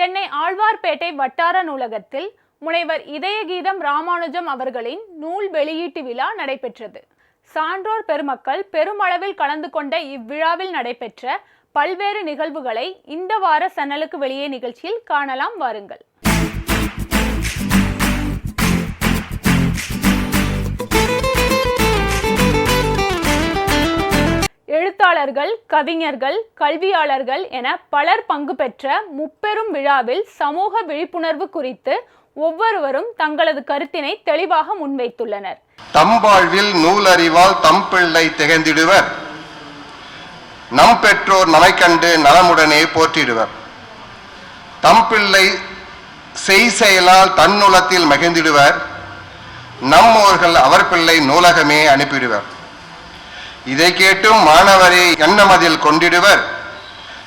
சென்னை ஆழ்வார்பேட்டை வட்டார நூலகத்தில் முனைவர் இதயகீதம் ராமானுஜம் அவர்களின் நூல் வெளியீட்டு விழா நடைபெற்றது. சான்றோர் பெருமக்கள் பெருமளவில் கலந்து கொண்ட இவ்விழாவில் நடைபெற்ற பல்வேறு நிகழ்வுகளை இந்த வார சன்னலுக்கு வெளியே நிகழ்ச்சியில் காணலாம் வாருங்கள். எழுத்தாளர்கள் கவிஞர்கள் கல்வியாளர்கள் என பலர் பங்கு பெற்ற முப்பெரும் விழாவில் சமூக விழிப்புணர்வு குறித்து ஒவ்வொருவரும் தங்களது கருத்தினை தெளிவாக முன்வைத்துள்ளனர். தம்பாழ்வில் நூலறிவால் தம் பிள்ளை திகழ்ந்திடுவர். நம் பெற்றோர் நமை கண்டு நலமுடனே போற்றிடுவர். தம் பிள்ளை செய் செயலால் தன்னுலத்தில் மகிழ்ந்திடுவர். நம்மோர்கள் அவர் பிள்ளை நூலகமே அனுப்பிடுவர். இதை கேட்டும் மாணவரை எண்ணமதில் கொண்டிடுவர்.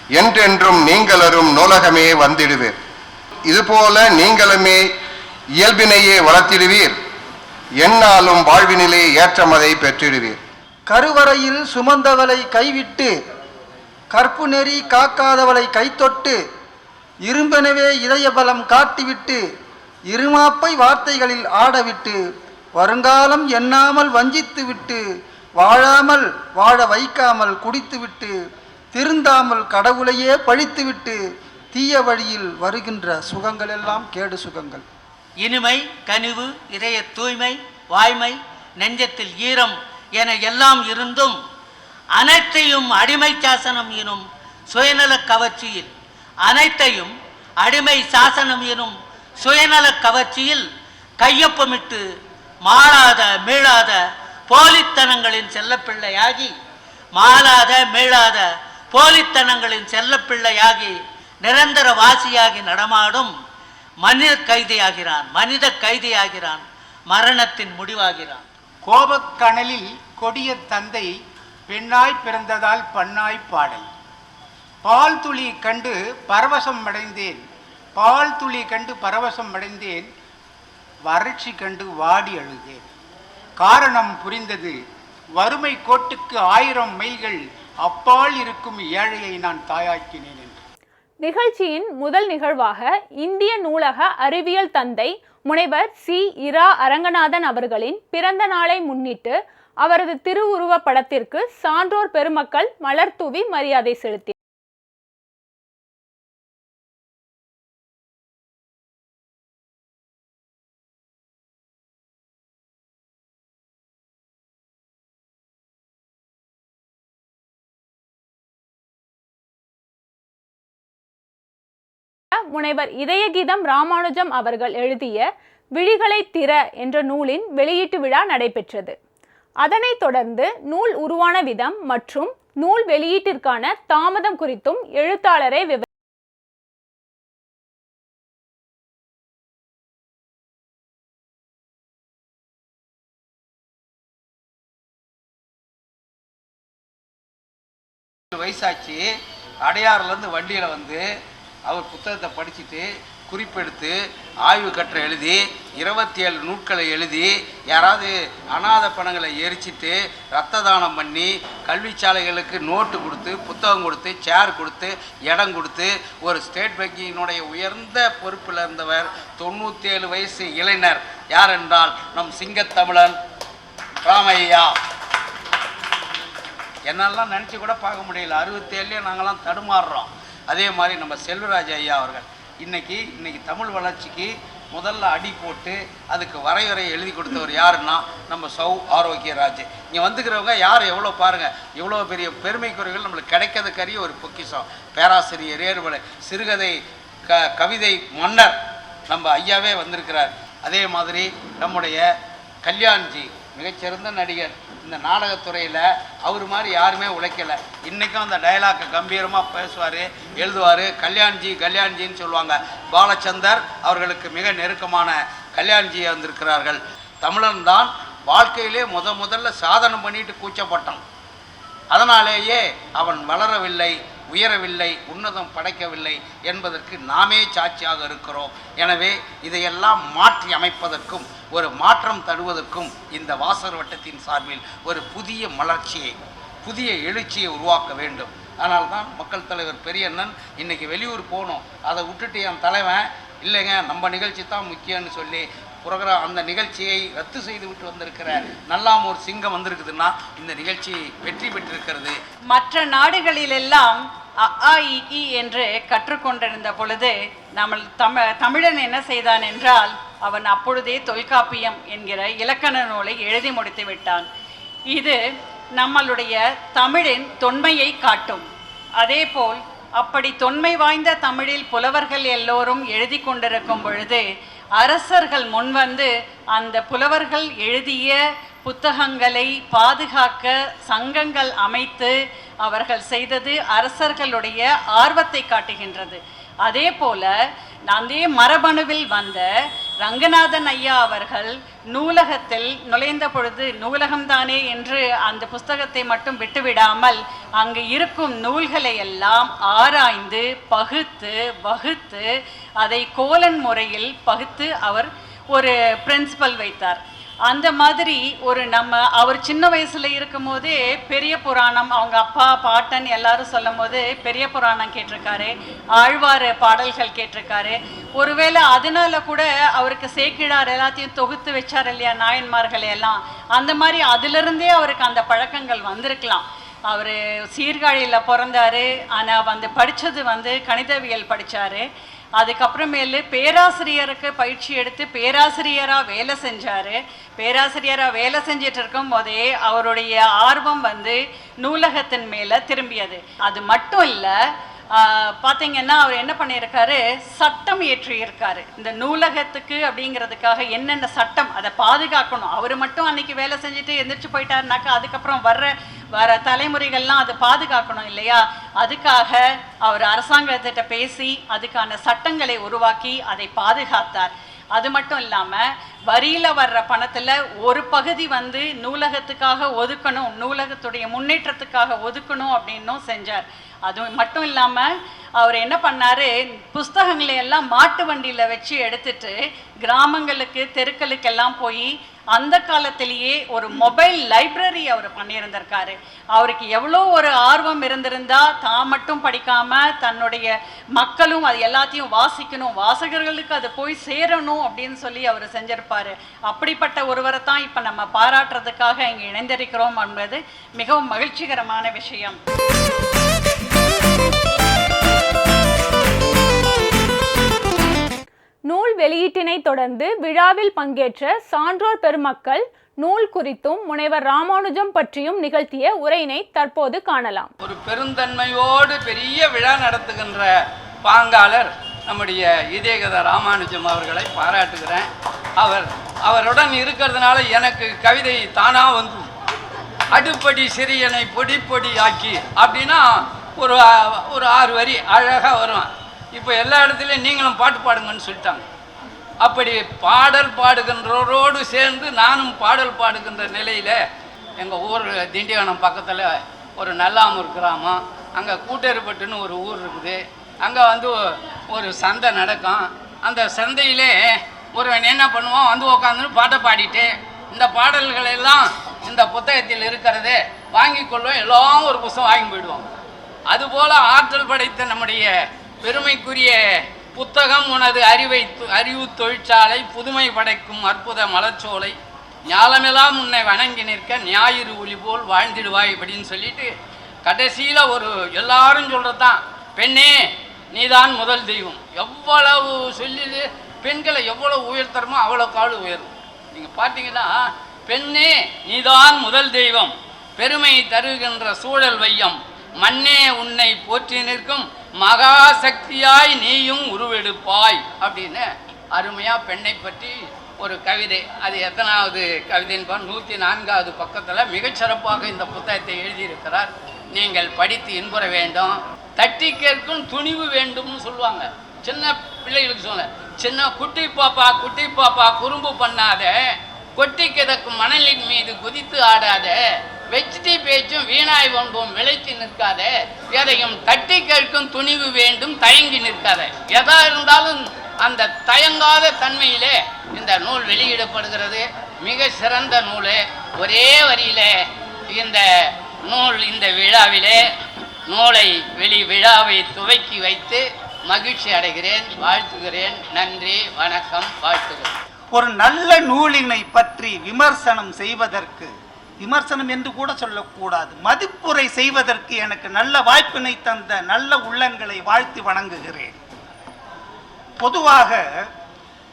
என்றென்றும் நீங்களரும் நூலகமே வந்திடுவீர். இதுபோல நீங்களுமே இயல்பினையே வளர்த்திடுவீர். எண்ணாலும் வாழ்வினிலே ஏற்றமதை பெற்றிடுவீர். கருவறையில் சுமந்தவளை கைவிட்டு கற்பு நெறி காக்காதவளை கைத்தொட்டு இரும்பெனவே இதய பலம் காட்டிவிட்டு இருமாப்பை வார்த்தைகளில் ஆடவிட்டு வருங்காலம் எண்ணாமல் வஞ்சித்து விட்டு வாழாமல் வாழ வைக்காமல் குடித்துவிட்டு திருந்தாமல் கடவுளையே பழித்துவிட்டு தீய வழியில் வருகின்ற சுகங்கள் எல்லாம் கேடு சுகங்கள். இனிமை கனிவு இதய தூய்மை வாய்மை நெஞ்சத்தில் ஈரம் என எல்லாம் இருந்தும் அனைத்தையும் அடிமை சாசனம் எனும் சுயநல கவர்ச்சியில் அனைத்தையும் அடிமை சாசனம் எனும் சுயநல கவர்ச்சியில் கையொப்பமிட்டு மாறாத மீளாத போலித்தனங்களின் செல்லப்பிள்ளையாகி மாறாத மீளாத போலித்தனங்களின் செல்லப்பிள்ளையாகி நிரந்தர வாசியாகி நடமாடும் மனித கைதியாகிறான் மனித கைதியாகிறான் மரணத்தின் முடிவாகிறான். கோபக்கணலில் கொடிய தந்தை பெண்ணாய் பிறந்ததால் பண்ணாய் பாடல். பால் துளி கண்டு பரவசம் அடைந்தேன் பால் துளி கண்டு பரவசம் அடைந்தேன் வறட்சி கண்டு வாடி அழுதேன். காரணம் புரிந்தது. வறுமை கோட்டுக்கு ஆயிரம் மைல்கள் அப்பால் இருக்கும் ஏழையை நான் தாயாக்கினேன் என்று. நிகழ்ச்சியின் முதல் நிகழ்வாக இந்திய நூலக அறிவியல் தந்தை முனைவர் சி. இரா. அரங்கநாதன் அவர்களின் பிறந்த நாளை முன்னிட்டு அவரது திருவுருவப் படத்திற்கு சான்றோர் பெருமக்கள் மலர் தூவி மரியாதை செலுத்தினர். முனைவர் இதயகீதம் ராமானுஜம் அவர்கள் எழுதிய விழிகளை திற என்ற நூலின் வெளியீட்டு விழா நடைபெற்றது. அதனைத் தொடர்ந்து நூல் உருவான விதம் மற்றும் நூல் வெளியீட்டிற்கான தாமதம் குறித்தும் எழுத்தாளரை விவ வயசாச்சு அடையாறுலேருந்து வண்டியில் வந்து அவர் புத்தகத்தை படிச்சுட்டு குறிப்பெடுத்து ஆய்வு கட்டுரை எழுதி இருபத்தி ஏழு நூட்களை எழுதி யாராவது அனாதை பணங்களை எரிச்சிட்டு ரத்த தானம் பண்ணி கல்விச்சாலைகளுக்கு நோட்டு கொடுத்து புத்தகம் கொடுத்து சேர் கொடுத்து இடம் கொடுத்து ஒரு ஸ்டேட் வங்கியினுடைய உயர்ந்த பொறுப்பில் இருந்தவர் தொண்ணூற்றி ஏழு வயசு இளைஞர். யார் என்றால் நம் சிங்கத்தமிழன் ராமையா என்னெல்லாம் நினச்சி கூட பார்க்க முடியல. அறுபத்தேழுலேயே நாங்கள்லாம் தடுமாறுறோம். அதே மாதிரி நம்ம செல்வராஜ் ஐயா அவர்கள் இன்றைக்கி இன்றைக்கி தமிழ் வளர்ச்சிக்கு முதல்ல அடி போட்டு அதுக்கு வரையறை எழுதி கொடுத்தவர் யாருன்னா நம்ம சௌ ஆரோக்கியராஜ். இங்கே வந்துக்கிறவங்க யார் எவ்வளோ பாருங்கள் இவ்வளோ பெரிய பெருமைக்குறைகள் நம்மளுக்கு கிடைக்கிறதுக்கரிய ஒரு பொக்கிஷம். பேராசிரியர் ஏறுபடை சிறுகதை க கவிதை மன்னர் நம்ம ஐயாவே வந்திருக்கிறார். அதே மாதிரி நம்முடைய கல்யாண்ஜி மிகச்சிறந்த நடிகர் இந்த நாடகத்துறையில் அவர் மாதிரி யாருமே உழைக்கலை. இன்றைக்கும் அந்த டைலாக்கை கம்பீரமாக பேசுவார் எழுதுவார். கல்யாண்ஜி கல்யாண்ஜின்னு சொல்லுவாங்க. பாலச்சந்தர் அவர்களுக்கு மிக நெருக்கமான கல்யாண்ஜி வந்திருக்கிறார்கள் தமிழன் தான் வாழ்க்கையிலே முத முதல்ல சாதனம் பண்ணிட்டு கூச்சப்பட்டான். அதனாலேயே அவன் வளரவில்லை உயரவில்லை உன்னதம் படைக்கவில்லை என்பதற்கு நாமே சாட்சியாக இருக்கிறோம். எனவே இதையெல்லாம் மாற்றி அமைப்பதற்கும் ஒரு மாற்றம் தருவதற்கும் இந்த வாசர் வட்டத்தின் சார்பில் ஒரு புதிய மலர்ச்சியை புதிய எழுச்சியை உருவாக்க வேண்டும். அதனால் தான் மக்கள் தலைவர் பெரியண்ணன் இன்றைக்கி வெளியூர் போகணும். அதை விட்டுட்டு என் தலைவன் இல்லைங்க நம்ம நிகழ்ச்சி தான் முக்கியம்னு சொல்லி புரோகிராம் அந்த நிகழ்ச்சியை ரத்து செய்து விட்டு வந்திருக்கிற நல்லாமூர் சிங்கம் வந்திருக்குதுன்னா இந்த நிகழ்ச்சி வெற்றி பெற்றிருக்கிறது. மற்ற நாடுகளிலெல்லாம் அ இ, என்று கற்றுக்கொண்டிருந்த பொழுது நம்ம தமிழ் தமிழன் என்ன செய்தான் என்றால் அவன் அப்பொழுதே தொல்காப்பியம் என்கிற இலக்கண நூலை எழுதி முடித்து விட்டான். இது நம்மளுடைய தமிழின் தொன்மையை காட்டும். அதேபோல் அப்படி தொன்மை வாய்ந்த தமிழில் புலவர்கள் எல்லோரும் எழுதி கொண்டிருக்கும் பொழுது அரசர்கள் முன்வந்து அந்த புலவர்கள் எழுதிய புத்தகங்களை பாதுகாக்க சங்கங்கள் அமைத்து அவர்கள் செய்தது அரசர்களுடைய ஆர்வத்தை காட்டுகின்றது. அதே போல அதே மரபணுவில் வந்த ரங்கநாதன் ஐயா அவர்கள் நூலகத்தில் நுழைந்த பொழுது நூலகம்தானே என்று அந்த புஸ்தகத்தை மட்டும் விட்டுவிடாமல் அங்கு இருக்கும் நூல்களை எல்லாம் ஆராய்ந்து பகுத்து வகுத்து அதை கோலன் முறையில் பகுத்து அவர் ஒரு பிரின்சிபல் வைத்தார். அந்த மாதிரி ஒரு நம்ம அவர் சின்ன வயசுல இருக்கும் போதே பெரிய புராணம் அவங்க அப்பா பாட்டன் எல்லாரும் சொல்லும் போது பெரிய புராணம் கேட்டிருக்காரு ஆழ்வார் பாடல்கள் கேட்டிருக்காரு. ஒருவேளை அதனால கூட அவருக்கு சேக்கிழார் எல்லாத்தையும் தொகுத்து வச்சார் இல்லையா நாயன்மார்கள் எல்லாம். அந்த மாதிரி அதிலிருந்தே அவருக்கு அந்த பழக்கங்கள் வந்திருக்கலாம். அவர் சீர்காழியில் பிறந்தாரு ஆனால் வந்து படித்தது வந்து கணிதவியல் படிச்சாரு. அதுக்கப்புறமேலு பேராசிரியருக்கு பயிற்சி எடுத்து பேராசிரியராக வேலை செஞ்சார். பேராசிரியராக வேலை செஞ்சிட்டு இருக்கும் போதே அவருடைய ஆர்வம் வந்து நூலகத்தின் மேலே திரும்பியது. அது மட்டும் இல்லை பார்த்தீங்கன்னா அவர் என்ன பண்ணியிருக்காரு? சட்டம் இயற்றியிருக்காரு. இந்த நூலகத்துக்கு அப்படிங்கிறதுக்காக என்னென்ன சட்டம் அதை பாதுகாக்கணும். அவர் மட்டும் அன்னைக்கு வேலை செஞ்சுட்டு எந்திரிச்சு போயிட்டாருனாக்கா அதுக்கப்புறம் வர்ற வர தலைமுறைகள்லாம் அதை பாதுகாக்கணும் இல்லையா? அதுக்காக அவர் அரசாங்கத்திட்ட பேசி அதுக்கான சட்டங்களை உருவாக்கி அதை பாதுகாத்தார். அது மட்டும் இல்லாமல் வரியில் வர்ற பணத்தில் ஒரு பகுதி வந்து நூலகத்துக்காக ஒதுக்கணும் நூலகத்துடைய முன்னேற்றத்துக்காக ஒதுக்கணும் அப்படின்னும் செஞ்சார். அது மட்டும் இல்லாமல் அவர் என்ன பண்ணார்? புஸ்தகங்களை எல்லாம் மாட்டு வண்டியில் வச்சு எடுத்துட்டு கிராமங்களுக்கு தெருக்களுக்கெல்லாம் போய் அந்த காலத்திலேயே ஒரு மொபைல் லைப்ரரி அவர் பண்ணியிருந்திருக்காரு. அவருக்கு எவ்வளோ ஒரு ஆர்வம் இருந்திருந்தா தான் மட்டும் படிக்காமல் தன்னுடைய மக்களும் அது எல்லாத்தையும் வாசிக்கணும் வாசகர்களுக்கு அது போய் சேரணும் அப்படின்னு சொல்லி அவர் செஞ்சிருப்பார். அப்படிப்பட்ட ஒருவரை தான் இப்போ நம்ம பாராட்டுறதுக்காக இங்கே இணைந்திருக்கிறோம் என்பது மிகவும் மகிழ்ச்சிகரமான விஷயம். வெளியீட்டினை தொடர்ந்து விழாவில் பங்கேற்ற சான்றோர் பெருமக்கள் நூல் குறித்தும் முனைவர் ராமானுஜம் பற்றியும் நிகழ்த்திய உரையினை தற்போது காணலாம். ஒரு பெருந்தன்மையோடு பெரிய விழா நடத்துகின்ற பாங்காளர் நம்முடைய இதயகத ராமானுஜம் அவர்களை பாராட்டுகிறேன். அவர் அவருடன் இருக்கிறதுனால எனக்கு கவிதை தானா வந்து அடுப்படி சிறியனை பொடி பொடி ஆக்கி அப்படின்னா ஒரு ஒரு ஆறு வரி அழகாக வரும் இப்போ எல்லா இடத்துலையும் நீங்களும் பாட்டு பாடுங்கன்னு சொல்லிட்டாங்க. அப்படி பாடல் பாடுகின்றவரோடு சேர்ந்து நானும் பாடல் பாடுகின்ற நிலையில் எங்கள் ஊர் திண்டிவனம் பக்கத்தில் ஒரு நல்லாமூர் கிராமம். அங்கே கூட்டேறுபட்டுன்னு ஒரு ஊர் இருக்குது. அங்கே வந்து ஒரு சந்தை நடக்கும். அந்த சந்தையிலே ஒருவன் என்ன பண்ணுவான்? வந்து உட்காந்துன்னு பாட்டை பாடிட்டு இந்த பாடல்கள் எல்லாம் இந்த புத்தகத்தில் இருக்கிறது வாங்கி கொள்வோம் எல்லாம் ஒரு புத்தகம் வாங்கி போயிடுவாங்க. அதுபோல் ஆற்றல் படைத்த நம்முடைய பெருமைக்குரிய புத்தகம் உனது அறிவை அறிவு தொழிற்சாலை புதுமை படைக்கும் அற்புத மலச்சோலை ஞாலமெல்லாம் உன்னை வணங்கி நிற்க ஞாயிறு ஒளி போல் வாழ்ந்திடுவாய் அப்படின்னு சொல்லிட்டு கடைசியில் ஒரு எல்லாரும் சொல்கிறது தான் பெண்ணே நீதான் முதல் தெய்வம். எவ்வளவு சொல்லிது பெண்களை எவ்வளோ உயர்த்தரமோ அவ்வளோ காடு உயரும். நீங்கள் பார்த்தீங்கன்னா பெண்ணே நீதான் முதல் தெய்வம். பெருமை தருகின்ற சூழல் வையம். மண்ணே உன்னை போற்றி நிற்கும். மகாசக்தியாய் நீயும் உருவெடுப்பாய் அப்படின்னு அருமையாக பெண்ணை பற்றி ஒரு கவிதை. அது எத்தனாவது கவிதைன்னு நூற்றி நான்காவது பக்கத்தில் மிகச்சிறப்பாக இந்த புத்தகத்தை எழுதியிருக்கிறார். நீங்கள் படித்து இன்புற வேண்டும். தட்டி கேட்கும் துணிவு வேண்டும்னு சொல்லுவாங்க. சின்ன பிள்ளைகளுக்கு சொல்ல சின்ன குட்டி பாப்பா குட்டி பாப்பா குறும்பு பண்ணாத கொட்டி கிடக்கும் மணலின் மீது குதித்து ஆடாத வெச்சிட்டி பேச்சும் வீணாய் வந்தோம் விளைத்து நிற்காத. எதையும் தட்டி கேட்கும் துணிவு வேண்டும் தயங்கி நிற்காத. எதா இருந்தாலும் அந்த தயங்காத தன்மையிலே இந்த நூல் வெளியிடப்படுகிறது. மிக சிறந்த நூல். ஒரே வரியிலே இந்த நூல் இந்த விழாவிலே நூலை வெளி விழாவை துவக்கி வைத்து மகிழ்ச்சி அடைகிறேன். வாழ்த்துகிறேன். நன்றி. வணக்கம். வாழ்த்துகிறேன் ஒரு நல்ல நூலினை பற்றி விமர்சனம் செய்வதற்கு விமர்சனம் என்று கூட சொல்லக்கூடாது. மதிப்புரை செய்வதற்கு எனக்கு நல்ல வாய்ப்பினை தந்த நல்ல உள்ளங்களை வாழ்த்தி வணங்குகிறேன். பொதுவாக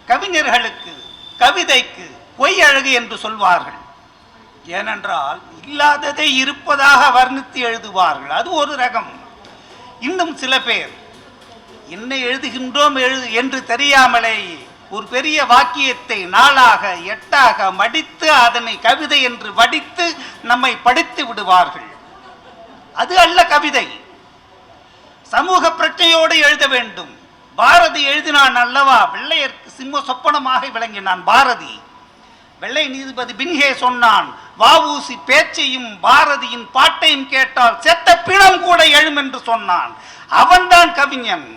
கவிஞர்களுக்கு கவிதைக்கு பொய் அழகு என்று சொல்வார்கள். ஏனென்றால் இல்லாததை இருப்பதாக வர்ணித்து எழுதுவார்கள். அது ஒரு ரகம். இன்னும் சில பேர் என்ன எழுதுகின்றோம் எழுது என்று தெரியாமலே ஒரு பெரிய வாக்கியத்தை நாளாக எட்டாக மடித்து அதனை கவிதை என்று வடித்து நம்மை படித்து விடுவார்கள். அது அல்ல கவிதை. சமூக பிரச்சனையோடு எழுத வேண்டும். பாரதி எழுதினான் அல்லவா? வெள்ளையர்க்கு சிம்ம சொப்பனமாக விளங்கினான் பாரதி. வெள்ளை நீதிபதி பின்ஹே சொன்னான் வாவூசி பேச்சையும் பாரதியின் பாட்டையும் கேட்டால் செத்த பிணம் கூட எழும் என்று சொன்னான். அவன்தான் கவிஞன்.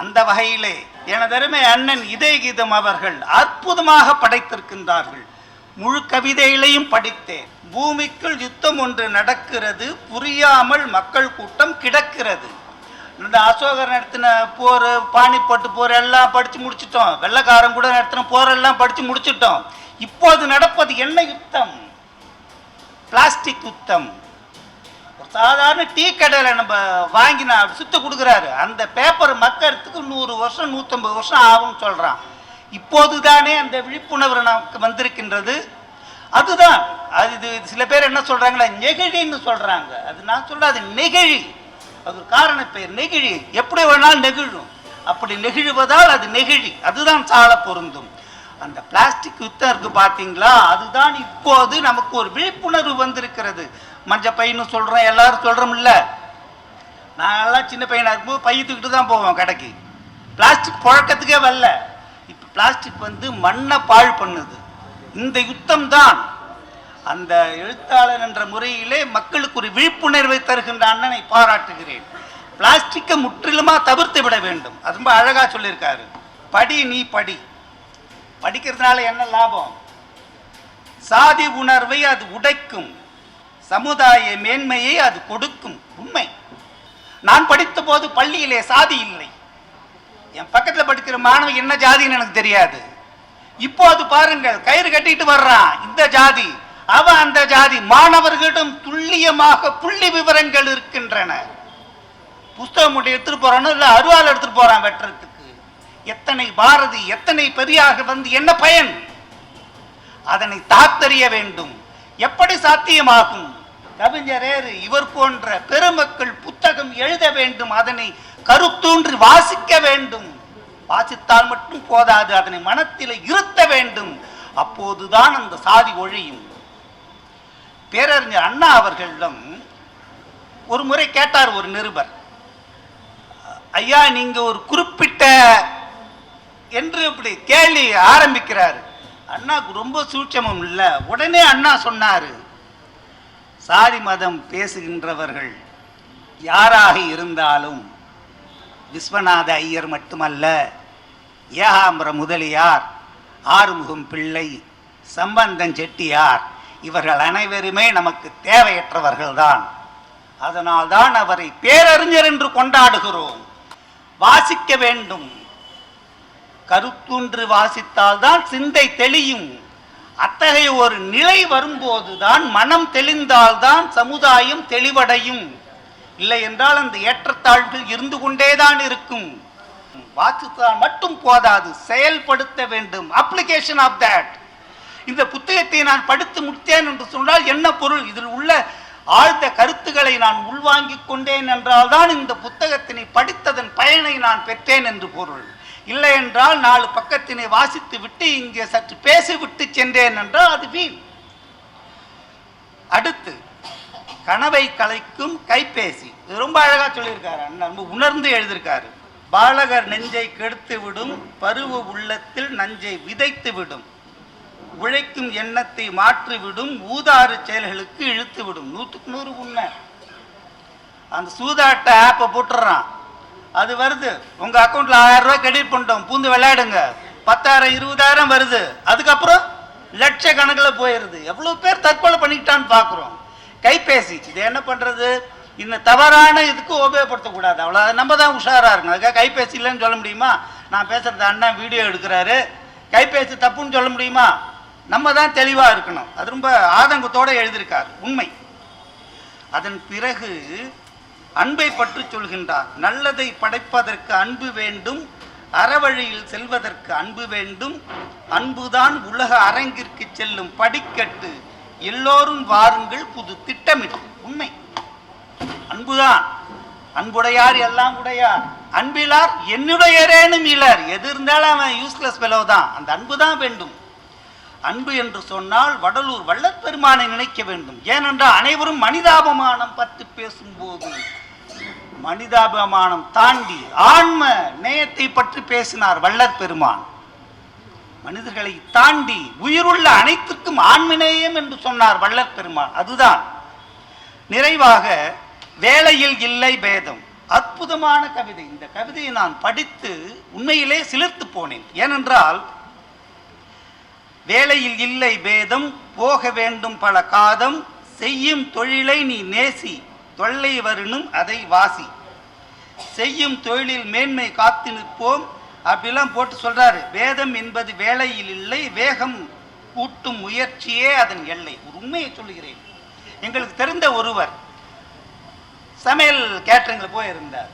அந்த வகையிலே எனதருமை அண்ணன் இதய கீதம் அவர்கள் அற்புதமாக படைத்திருக்கின்றார்கள். முழு கவிதைகளையும் படித்தேன். பூமிக்குள் யுத்தம் ஒன்று நடக்கிறது. புரியாமல் மக்கள் கூட்டம் கிடக்கிறது. இந்த அசோகர் நடத்தின போர் பாணிப்பட்டு போர் எல்லாம் படித்து முடிச்சிட்டோம். வெள்ளக்காரன் கூட நடத்தின போரெல்லாம் படித்து முடிச்சிட்டோம். இப்போது நடப்பது என்ன யுத்தம்? பிளாஸ்டிக் யுத்தம். சாதாரண டீ கடையில் நம்ம வாங்கி நான் சுத்த கொடுக்குறாரு. அந்த பேப்பர் மக்கறதுக்கு நூறு வருஷம் நூற்றம்பது வருஷம் ஆகும்னு சொல்கிறான் இப்போது தானே அந்த விழிப்புணர்வு நமக்கு வந்திருக்கின்றது. அதுதான். அது இது சில பேர் என்ன சொல்கிறாங்களா நெகிழின்னு சொல்கிறாங்க அது நான் சொல்கிறேன் அது நெகிழி. அது ஒரு காரண பெயர் நெகிழி. எப்படி வேணாலும் நெகிழும். அப்படி நெகிழுவதால் அது நெகிழி. அதுதான் சால பொருந்தும். அந்த பிளாஸ்டிக் யுத்தம் இருக்கு பார்த்தீங்களா அதுதான் இப்போது நமக்கு ஒரு விழிப்புணர்வு வந்திருக்கிறது. மஞ்ச பையன்னு சொல்கிறோம் எல்லாரும் சொல்கிறோம்ல நாங்கள்லாம் சின்ன பையனாக இருக்கும்போது பைய தூக்கிட்டு தான் போவோம் கடைக்கு. பிளாஸ்டிக் புழக்கத்துக்கே வரல. இப்போ பிளாஸ்டிக் வந்து மண்ணை பாழ் பண்ணுது. இந்த யுத்தம் தான். அந்த எழுத்தாளர் என்ற முறையிலே மக்களுக்கு ஒரு விழிப்புணர்வை தருகின்ற அண்ணனை பாராட்டுகிறேன். பிளாஸ்டிக்கை முற்றிலுமாக தவிர்த்து விட வேண்டும். அது ரொம்ப அழகாக சொல்லியிருக்காரு. படி நீ படி. படிக்கிறதுனால என்ன லாபம்? சாதி உணர்வை அது உடைக்கும். சமுதாய மேன்மையை அது கொடுக்கும் உண்மை. நான் படித்த போது பள்ளியிலே சாதி இல்லை. என் பக்கத்தில் படிக்கிற மாணவன் என்ன ஜாதின்னு எனக்கு தெரியாது. இப்போது பாருங்கள் கயிறு கட்டிட்டு வர்றான் இந்த ஜாதி. அவன் அந்த ஜாதி. மாணவர்களிடம் துல்லியமாக புள்ளி விவரங்கள் இருக்கின்றன. புஸ்தகம் மட்டும் எடுத்துட்டு போறானோ இல்லை அருவாள் எடுத்துட்டு போறான் வெட்டுறதுக்கு? எத்தனை பாரதி எத்தனை பெரியாக வந்து என்ன பயன்? அதனை தாத்தறிய வேண்டும். எப்படி சாத்தியமாகும்? கவிஞரேறு இவர் போன்ற பெருமக்கள் புத்தகம் எழுத வேண்டும் அதனை கருத்தூன்றி வாசிக்க வேண்டும். வாசித்தால் மட்டும் போதாது அதனை மனத்தில் இருத்த வேண்டும். அப்போதுதான் அந்த சாதி ஒழியும். பேரறிஞர் அண்ணா அவர்களிடம் ஒரு முறை கேட்டார் ஒரு நிருபர். ஐயா நீங்க ஒரு குறிப்பிட்ட என்று இப்படி கேள்வி ஆரம்பிக்கிறாரு. அண்ணாக்கு ரொம்ப சூட்சமம் இல்லை. உடனே அண்ணா சொன்னாரு. சாதி மதம் பேசுகின்றவர்கள் யாராக இருந்தாலும் விஸ்வநாத ஐயர் மட்டுமல்ல ஏகாம்பர முதலியார் ஆறுமுகம் பிள்ளை சம்பந்தன் செட்டியார் இவர்கள் அனைவருமே நமக்கு தேவையற்றவர்கள்தான். அதனால்தான் அவரை பேரறிஞர் என்று கொண்டாடுகிறோம். வாசிக்க வேண்டும். கருத்துன்று வாசித்தால்தான் சிந்தை தெளியும். அத்தகைய ஒரு நிலை வரும்போதுதான் மனம் தெளிந்தால்தான் சமுதாயம் தெளிவடையும். இல்லை என்றால் அந்த ஏற்றத்தாழ்வுகள் இருந்து கொண்டேதான் இருக்கும். வாசித்தால் மட்டும் போதாது செயல்படுத்த வேண்டும். அப்ளிகேஷன் ஆஃப் தட் இந்த புத்தகத்தை நான் படித்து முடித்தேன் என்று சொன்னால் என்ன பொருள்? இதில் உள்ள ஆழ்ந்த கருத்துக்களை நான் உள்வாங்கிக் கொண்டேன் என்றால் தான் இந்த புத்தகத்தினை படித்ததன் பயனை நான் பெற்றேன் என்று பொருள். இல்லை என்றால் நாலு பக்கத்தினை வாசித்து விட்டு இங்கே சற்று பேசிவிட்டு சென்றேன் என்றால் அது வீண். அடுத்து கனவை கலைக்கும் கைபேசி. இது ரொம்ப அழகா சொல்லியிருக்காரு அண்ணன். ரொம்ப உணர்ந்து எழுதியிருக்காரு. பாலகர் நெஞ்சை கெடுத்து விடும் பருவ உள்ளத்தில் நஞ்சை விதைத்து விடும் உழைக்கும் எண்ணத்தை மாற்றிவிடும் ஊதாறு செயல்களுக்கு இழுத்து விடும் நூற்றுக்கு நூறு உண்மை. அந்த சூதாட்ட ஆப்பை போட்டுடுறான். அது வருது. உங்க அக்கௌண்ட்ல ஆயிரம் ரூபாய் கிரெடிட் பண்ணிட்டோம். பூந்து விளையாடுங்க. பத்தாயிரம் இருபதாயிரம் வருது. அதுக்கப்புறம் லட்ச கணக்கில் போயிடுது எவ்வளவு பேர் தற்கொலை பண்ணிக்கிட்டான்னு பார்க்குறோம். கைபேசி. இது என்ன பண்றது? இன்னும் தவறான இதுக்கு உபயோகப்படுத்தக்கூடாது. அவ்வளோ நம்ம தான் உஷாராக இருக்கணும். அதுக்காக கைபேசி இல்லைன்னு சொல்ல முடியுமா? நான் பேசுகிறத அண்ணன் வீடியோ எடுக்கிறாரு. கைபேசி தப்புன்னு சொல்ல முடியுமா? நம்ம தான் தெளிவாக இருக்கணும். அது ரொம்ப ஆதங்கத்தோடு எழுதியிருக்கார். உண்மை. அதன் பிறகு அன்பை பற்றி சொல்கின்றார். நல்லதை படைப்பதற்கு அன்பு வேண்டும் அறவழியில் செல்வதற்கு அன்பு வேண்டும் அன்புதான் உலக அரங்கிற்கு செல்லும் படிக்கட்டு எல்லோரும் வாருங்கள் புது திட்டமிட்டு. உண்மை. அன்புதான். அன்புடையார் எல்லாம் உடையார். அன்பிலார் என்னுடையரேனும் இலர். எது இருந்தாலும் அவன் யூஸ்லெஸ் பெலோ தான். அந்த அன்பு தான் வேண்டும். அன்பு என்று சொன்னால் வடலூர் வல்லப்பெருமானை நினைக்க வேண்டும். ஏனென்றால் அனைவரும் மனிதாபமானம் பற்றி பேசும்போது மனிதாபிமானம் தாண்டி ஆன்ம நேயத்தை பற்றி பேசினார் வள்ளற் பெருமான். மனிதர்களை தாண்டி உயிருள்ள அனைத்துக்கும் ஆன்மநேயம் என்று சொன்னார் வள்ளற் பெருமான். அதுதான். நிறைவாக வேலையில் இல்லை பேதம். அற்புதமான கவிதை. இந்த கவிதையை நான் படித்து உண்மையிலே சிலிர்த்து போனேன். ஏனென்றால் வேலையில் இல்லை பேதம் போக வேண்டும் பல காதம் செய்யும் தொழிலை நீ நேசி தொல்லை வருணும் அதை வாசி. செய்யும் தொழிலில் மேன்மை காத்து நிற்போம். அப்படிலாம் போட்டு சொல்கிறாரு வேதம் என்பது வேலையில் இல்லை வேகம் கூட்டும் முயற்சியே அதன் எல்லை. ஒரு உண்மையை சொல்லுகிறேன். எங்களுக்கு தெரிந்த ஒருவர் சமையல் கேட்டரிங்கில் போயிருந்தார்.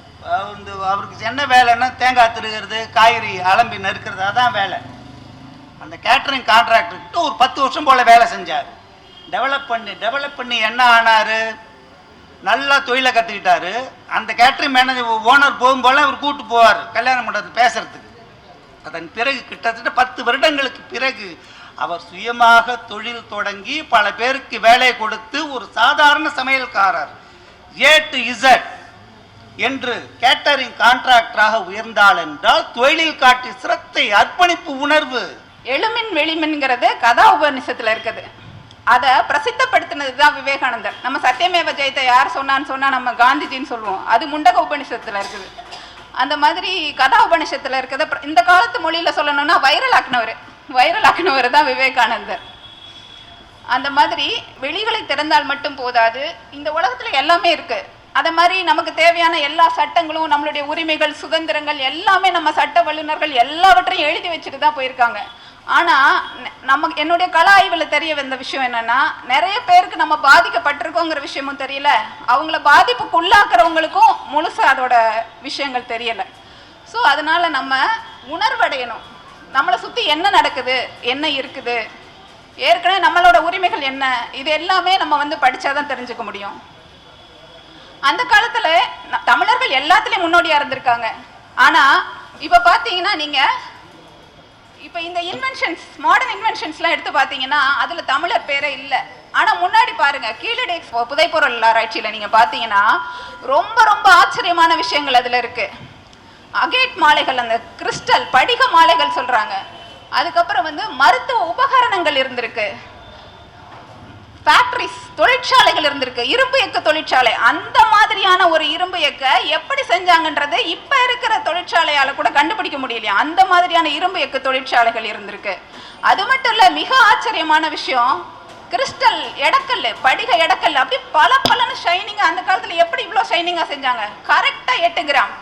வந்து அவருக்கு என்ன வேலைன்னா தேங்காய் திருகிறது காய்கறி அலம்பி நறுக்கிறது அதான் வேலை. அந்த கேட்டரிங் கான்ட்ராக்டர்கிட்ட ஒரு பத்து வருஷம் போல் வேலை செஞ்சார். டெவலப் பண்ணி டெவலப் பண்ணி என்ன ஆனார்? நல்லா தொழிலை கற்றுக்கிட்டாரு அந்த கேட்டரிங் மேனேஜர் ஓனர் போகும்போல அவர் கூப்பிட்டு போவார் கல்யாணம் பண்ணுறது பேசுறதுக்கு. அதன் பிறகு கிட்டத்தட்ட பத்து வருடங்களுக்கு பிறகு அவர் சுயமாக தொழில் தொடங்கி பல பேருக்கு வேலை கொடுத்து ஒரு சாதாரண சமையல்காரர் ஏ டு இசட் என்று கேட்டரிங் கான்ட்ராக்டராக உயர்ந்தால் என்றால் தொழிலில் காட்டி சிரத்தை அர்ப்பணிப்பு உணர்வு. எழுமின் வெளிமின்ங்கிறது கதா உபநிஷத்தில் இருக்குது. அதை பிரசித்தப்படுத்தினது தான் விவேகானந்தர். நம்ம சத்தியமேவ ஜெயத்தை யார் சொன்னான்னு சொன்னால் நம்ம காந்திஜின்னு சொல்லுவோம். அது முண்டக உபநிஷத்தில் இருக்குது. அந்த மாதிரி கதா உபநிஷத்தில் இருக்கிறத இந்த காலத்து மொழியில் சொல்லணும்னா வைரல் ஆக்கினவர் வைரல் ஆக்கினவர் தான் விவேகானந்தர். அந்த மாதிரி வெளிகளை திறந்தால் மட்டும் போதாது. இந்த உலகத்தில் எல்லாமே இருக்குது அதை மாதிரி நமக்கு தேவையான எல்லா சட்டங்களும் நம்மளுடைய உரிமைகள் சுதந்திரங்கள் எல்லாமே நம்ம சட்ட வல்லுநர்கள் எல்லாவற்றையும் எழுதி வச்சுட்டு தான் போயிருக்காங்க. ஆனால் நம்ம நமக்கு என்னுடைய கல ஆய்வில் தெரிய வந்த விஷயம் என்னன்னா நிறைய பேருக்கு நம்ம பாதிக்கப்பட்டிருக்கோங்கிற விஷயமும் தெரியல. அவங்கள பாதிப்புக்கு உள்ளாக்குறவங்களுக்கும் முழுசாக அதோட விஷயங்கள் தெரியல. ஸோ அதனால நம்ம உணர்வடையணும். நம்மளை சுற்றி என்ன நடக்குது? என்ன இருக்குது? ஏற்கனவே நம்மளோட உரிமைகள் என்ன? இது எல்லாமே நம்ம வந்து படித்தாதான் தெரிஞ்சுக்க முடியும். அந்த காலத்தில் ந- தமிழர்கள் எல்லாத்துலேயும் முன்னோடியாக இருந்திருக்காங்க. ஆனால் இப்போ பார்த்தீங்கன்னா நீங்கள் இப்போ இந்த இன்வென்ஷன்ஸ் மாடர்ன் இன்வென்ஷன்ஸ்லாம் எடுத்து பார்த்தீங்கன்னா அதில் தமிழர் பேரே இல்லை. ஆனால் முன்னாடி பாருங்க கீழடி எக்ஸ்போ புதைப்பொருள் ஆராய்ச்சியில் நீங்கள் பார்த்தீங்கன்னா ரொம்ப ரொம்ப ஆச்சரியமான விஷயங்கள் அதில் இருக்கு. அகேட் மாலைகள் அந்த கிறிஸ்டல் படிக மாலைகள் சொல்கிறாங்க அதுக்கப்புறம் வந்து மருத்துவ உபகரணங்கள் இருந்திருக்கு. ஃபேக்டரிஸ் தொழிற்சாலைகள் இருந்திருக்கு. இரும்பு எக்கு தொழிற்சாலை. அந்த மாதிரியான ஒரு இரும்பு எக்க எப்படி செஞ்சாங்கன்றது இப்போ இருக்கிற தொழிற்சாலையால் கூட கண்டுபிடிக்க முடியலையா? அந்த மாதிரியான இரும்பு எக்கு தொழிற்சாலைகள் இருந்திருக்கு. அது மட்டும் இல்லை மிக ஆச்சரியமான விஷயம் கிறிஸ்டல் எடக்கல் படிக எடக்கல் அப்படி பல பலன்னு ஷைனிங்காக அந்த காலத்தில் எப்படி இவ்வளோ ஷைனிங்காக செஞ்சாங்க? கரெக்டாக எட்டு கிராம்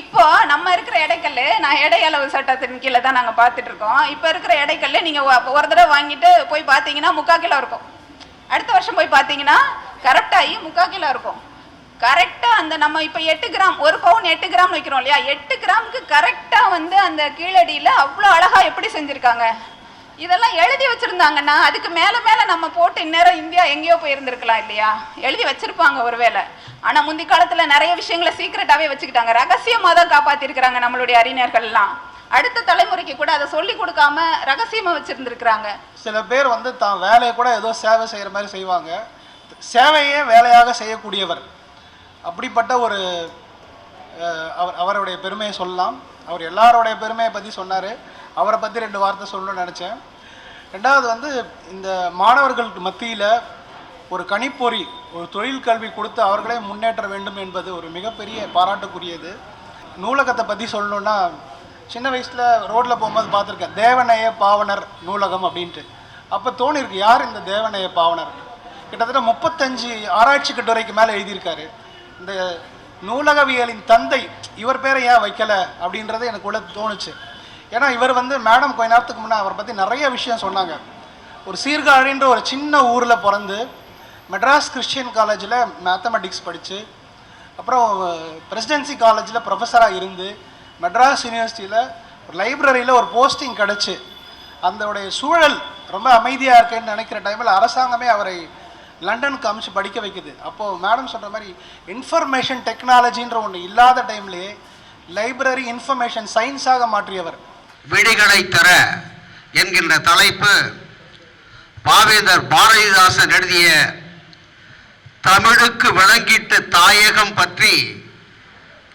இப்போ நம்ம இருக்கிற இடைக்கல் நான் எடை அளவு சட்டத்தின் கீழே தான் நாங்கள் பார்த்துட்டு இருக்கோம். இப்போ இருக்கிற இடைக்கல் நீங்கள் ஒரு தடவை வாங்கிட்டு போய் பார்த்தீங்கன்னா முக்கால் கிலோ இருக்கும். அடுத்த வருஷம் போய் பார்த்தீங்கன்னா கரெக்டாகி முக்கால் கிலோ இருக்கும். கரெக்டாக அந்த நம்ம இப்போ எட்டு கிராம் ஒரு பவுன் எட்டு கிராம் வைக்கிறோம் இல்லையா? எட்டு கிராமுக்கு கரெக்டாக வந்து அந்த கீழடியில் அவ்வளோ அழகாக எப்படி செஞ்சுருக்காங்க? இதெல்லாம் எழுதி வச்சுருந்தாங்கன்னா அதுக்கு மேலே மேலே நம்ம போட்டு இந்நேரம் இந்தியா எங்கேயோ போயிருந்திருக்கலாம் இல்லையா? எழுதி வச்சுருப்பாங்க ஒருவேளை. ஆனால் முந்தி காலத்தில் நிறைய விஷயங்களை சீக்கிரட்டாகவே வச்சுக்கிட்டாங்க. ரகசியமாக தான் காப்பாற்றிருக்கிறாங்க நம்மளுடைய அறிஞர்கள்லாம். அடுத்த தலைமுறைக்கு கூட அதை சொல்லி கொடுக்காம ரகசியமாக வச்சிருந்திருக்கிறாங்க. சில பேர் வந்து தான் வேலையை கூட ஏதோ சேவை செய்கிற மாதிரி செய்வாங்க. சேவையே வேலையாக செய்யக்கூடியவர். அப்படிப்பட்ட ஒரு அவர் அவருடைய பெருமையை சொல்லலாம். அவர் எல்லாருடைய பெருமையை பற்றி சொன்னார். அவரை பற்றி ரெண்டு வார்த்தை சொல்லணும்னு நினச்சேன். ரெண்டாவது வந்து இந்த மாணவர்களுக்கு மத்தியில் ஒரு கணிப்பொறி ஒரு தொழில் கல்வி கொடுத்து அவர்களே முன்னேற்ற வேண்டும் என்பது ஒரு மிகப்பெரிய பாராட்டுக்குரியது. நூலகத்தை பற்றி சொல்லணுன்னா சின்ன வயசில் ரோட்டில் போகும்போது பார்த்துருக்கேன். தேவநேய பாவனர் நூலகம் அப்படின்ட்டு. அப்போ தோணிருக்கு யார் இந்த தேவநேய பாவனர்? கிட்டத்தட்ட முப்பத்தஞ்சு ஆராய்ச்சி கட்டுரைக்கு மேலே எழுதியிருக்காரு. இந்த நூலகவியலின் தந்தை இவர் பேரை ஏன் வைக்கலை அப்படின்றது எனக்கு உள்ள தோணுச்சு. ஏன்னா இவர் வந்து மேடம் கொஞ்ச நேரத்துக்கு முன்னே அவரை பற்றி நிறைய விஷயம் சொன்னாங்க. ஒரு சீர்காழின்ற ஒரு சின்ன ஊரில் பிறந்து மெட்ராஸ் கிறிஸ்டியன் காலேஜில் மேத்தமெட்டிக்ஸ் படித்து அப்புறம் பிரசிடென்சி காலேஜில் ப்ரொஃபஸராக இருந்து மெட்ராஸ் யூனிவர்சிட்டியில் ஒரு லைப்ரரியில் ஒரு போஸ்டிங் கிடச்சி. அதோடைய சூழல் ரொம்ப அமைதியாக இருக்குன்னு நினைக்கிற டைமில் அரசாங்கமே அவரை லண்டனுக்கு அமுச்சு படிக்க வைக்குது. அப்போது மேடம் சொல்கிற மாதிரி இன்ஃபர்மேஷன் டெக்னாலஜின்ற ஒன்று இல்லாத டைம்லேயே லைப்ரரி இன்ஃபர்மேஷன் சயின்ஸாக மாற்றியவர். விடிகளை தர என்கின்ற தலைப்பு பாவேந்தர் பாரதிதாசன் எழுதிய தமிழுக்கு விளங்கிட்டு தாயகம் பற்றி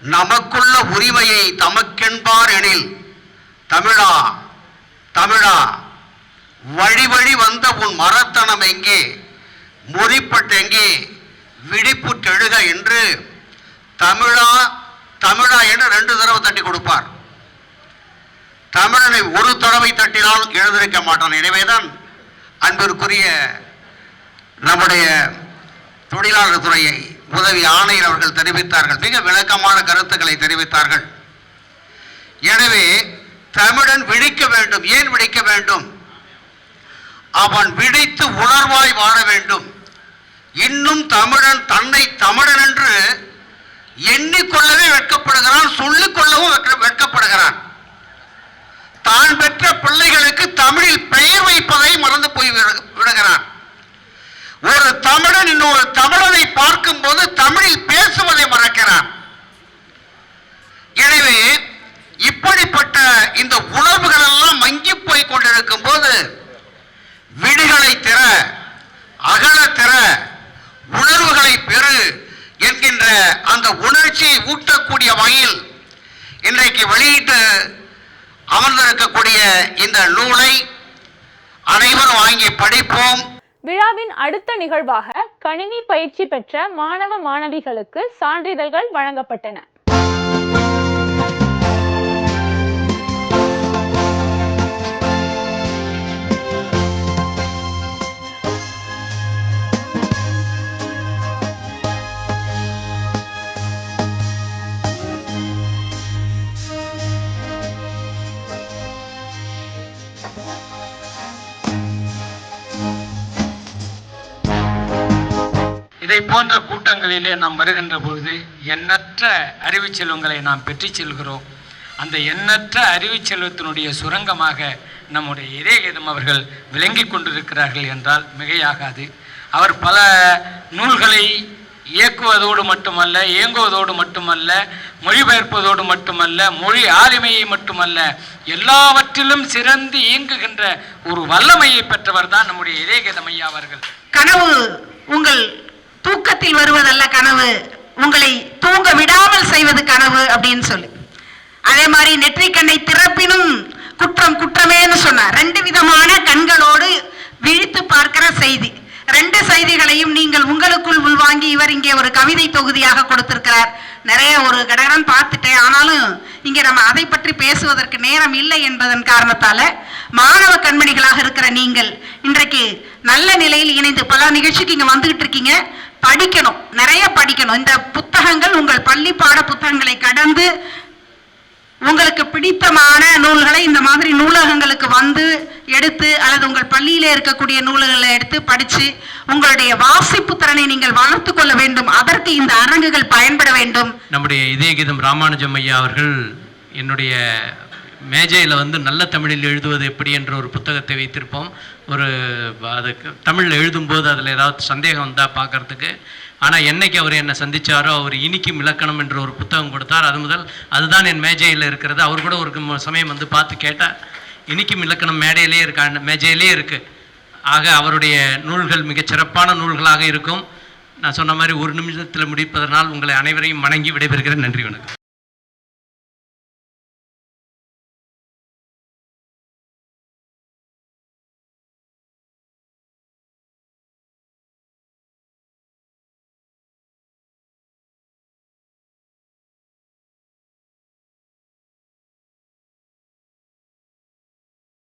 நமக்குள்ள உரிமையை தமக்கென்பார் எனில் தமிழா தமிழா வழி வழி வந்த உன் மரத்தனம் எங்கே? முறிப்பட்டெங்கே தெழுக என்று தமிழா தமிழா என்று ரெண்டு தடவை தட்டி கொடுப்பார். தமிழனை ஒரு தடவை தட்டினால் எழுந்திருக்க மாட்டான். எனவேதான் அன்பிற்குரிய நம்முடைய தொழிலாளர் துறையை உதவி ஆணையர் அவர்கள் தெரிவித்தார்கள். மிக விளக்கமான கருத்துக்களை தெரிவித்தார்கள். எனவே தமிழன் விழிக்க வேண்டும் ஏன் விழிக்க வேண்டும்? அவன் விழித்து உணர்வாய் வாழ வேண்டும். இன்னும் தமிழன் தன்னை தமிழன் என்று எண்ணிக்கொள்ளவே வெட்கப்படுகிறான் சொல்லிக்கொள்ளவும் வெட்கப்படுகிறான். தான் பெற்ற பிள்ளைகளுக்கு தமிழில் பெயர் வைப்பதை மறந்து போய் விடு- விடுகிறான். ஒரு தமிழன் இன்னொரு தமிழனை பார்க்கும் போது தமிழில் பேசுவதை மறக்கிறார் எனவே இப்படிப்பட்ட இந்த உணர்வுகள் எல்லாம் மங்கி போய் கொண்டிருக்கும் போது விடிகளை திற அகல திற உணர்வுகளை பெறு என்கின்ற அந்த உணர்ச்சியை ஊட்டக்கூடிய வகையில் இன்றைக்கு வெளியிட்டு அமர்ந்திருக்கக்கூடிய இந்த நூலை அனைவரும் வாங்கி படிப்போம் விழாவின் அடுத்த நிகழ்வாக கணினி பயிற்சி பெற்ற மாணவ மாணவிகளுக்கு சான்றிதழ்கள் வழங்கப்பட்டன. போன்ற கூட்டங்களிலே நாம் வருகின்ற பொழுது எண்ணற்ற அறிவுச் செல்வங்களை நாம் பெற்றுச் செல்கிறோம். அந்த எண்ணற்ற அறிவு செல்வத்தினுடைய சுரங்கமாக நம்முடைய இதயகீதம் அவர்கள் விளங்கி கொண்டிருக்கிறார்கள் என்றால் மிகையாகாது. அவர் பல நூல்களை இயக்குவதோடு மட்டுமல்ல இயங்குவதோடு மட்டுமல்ல மொழிபெயர்ப்பதோடு மட்டுமல்ல மொழி ஆளுமையை மட்டுமல்ல எல்லாவற்றிலும் சிறந்து இயங்குகின்ற ஒரு வல்லமையை பெற்றவர் தான் நம்முடைய இதயகீதம் ஐயா அவர்கள். கனவு உங்கள் தூக்கத்தில் வருவதல்ல கனவு. உங்களை தூங்க விடாமல் செய்வது கனவு அப்படின்னு சொல்லி. அதே மாதிரி நெற்றிக்கண்ணை திறப்பினும் குற்றம் குற்றமேன்னு சொன்னார். ரெண்டு விதமான கண்களோடு விழித்து பார்க்கிற செய்தி. ரெண்டு செய்திகளையும் நீங்கள் உங்களுக்குள் உள்வாங்கி இவர் இங்கே ஒரு கவிதை தொகுதியாக கொடுத்திருக்கிறார். நிறைய ஒரு கடகடன் பார்த்துட்டேன். ஆனாலும் இங்கே நம்ம அதை பற்றி பேசுவதற்கு நேரம் இல்லை என்பதன் காரணத்தால மாணவ கண்மணிகளாக இருக்கிற நீங்கள் இன்றைக்கு நல்ல நிலையில் இணைந்து பல நிகழ்ச்சிக்கு இங்கே வந்துகிட்டு இருக்கீங்க. படிக்கணும். நிறைய படிக்கணும். இந்த புத்தகங்கள் உங்கள் பள்ளி பாட புத்தகங்களை கடந்து உங்களுக்கு பிடித்தமான நூல்களை இந்த மாதிரி நூலகங்களுக்கு வந்து எடுத்து அல்லது உங்கள் பள்ளியில இருக்கக்கூடிய நூல்களை எடுத்து படித்து உங்களுடைய வாசிப்பு திறனை நீங்கள் வளர்த்து கொள்ள வேண்டும். அதற்கு இந்த அரங்குகள் பயன்பட வேண்டும். நம்முடைய இதயகீதம் ராமானுஜம் ஐயா அவர்கள் என்னுடைய மேஜையில் வந்து நல்ல தமிழில் எழுதுவது எப்படி என்ற ஒரு புத்தகத்தை வைத்திருப்போம். ஒரு அதுக்கு தமிழில் எழுதும்போது அதில் ஏதாவது சந்தேகம் வந்தால் பார்க்கறதுக்கு. ஆனால் என்னைக்கு அவர் என்னை சந்திச்சாரோ அவர் இனிக்கும் இலக்கணம் என்ற ஒரு புத்தகம் கொடுத்தார். அது முதல் அதுதான் என் மேஜையில் இருக்கிறது. அவர் கூட ஒரு ம- சமயம் வந்து பார்த்து கேட்டார் இனிக்கும் இலக்கணம் மேடையிலே இருக்கா மேஜையிலே இருக்குது ஆக அவருடைய நூல்கள் மிகச் சிறப்பான நூல்களாக இருக்கும். நான் சொன்ன மாதிரி ஒரு நிமிஷத்தில் முடிப்பதனால் உங்களை அனைவரையும் வணங்கி விடைபெறுகிறேன். நன்றி வணக்கம்.